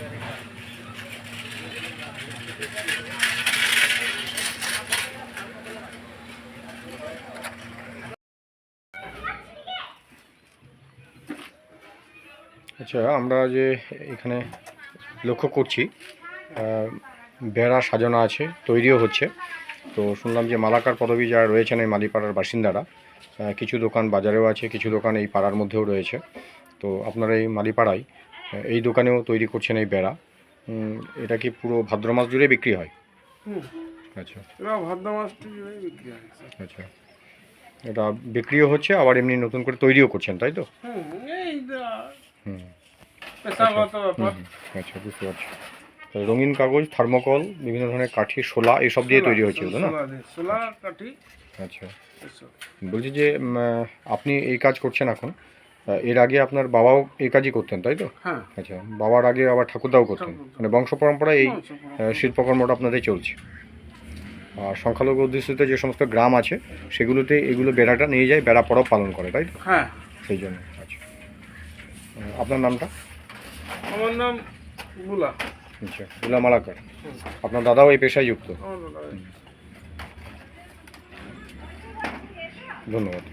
Gracias. আচ্ছা আমরা যে এখানে লক্ষ্য করছি বেড়া সাজানো আছে, তৈরিও হচ্ছে। তো শুনলাম যে মালাকার পদবী যারা রয়েছেন এই মালিপাড়ার বাসিন্দারা কিছু দোকান বাজারেও আছে, কিছু দোকান এই পাড়ার মধ্যেও রয়েছে। তো আপনারা এই মালিপাড়ায় এই দোকানেও তৈরি করছেন এই বেড়া। এটা কি পুরো ভাদ্র মাস জুড়ে বিক্রি হয়? আচ্ছা। ভাদ্র মাস থেকে বিক্রি হয় আচ্ছা। এটা বিক্রিও হচ্ছে আবার এমনি নতুন করে তৈরিও করছেন তাই তো? হুম হুম। হুম, আচ্ছা বুঝতে পারছি। রঙিন কাগজ থার্মোকল বিভিন্ন ধরনের কাঠি শোলা এইসব দিয়ে তৈরি হয়েছে এগুলো না? সোলা কাঠি। আচ্ছা। বলছি যে আপনি এই কাজ করছেন এখন? এর আগে আপনার বাবাও এই কাজই করতেন তাই তো? হ্যাঁ। আচ্ছা বাবার আগে আবার ঠাকুরদাও করতেন। মানে বংশ পরম্পরায় এই শিল্পকর্মটা আপনাদের চলছে। আর সংখ্যালঘু অধ্যুষিত যে সমস্ত গ্রাম আছে সেগুলোতে এগুলো বেড়াটা নিয়ে যায় বেড়া পরব পালন করে তাই তো? হ্যাঁ। সেই জন্য আচ্ছা। আপনার নামটা? আমার নাম বুলা আচ্ছা গুলা মালাকার। আপনার দাদাও এই পেশায় যুক্ত। ধন্যবাদ।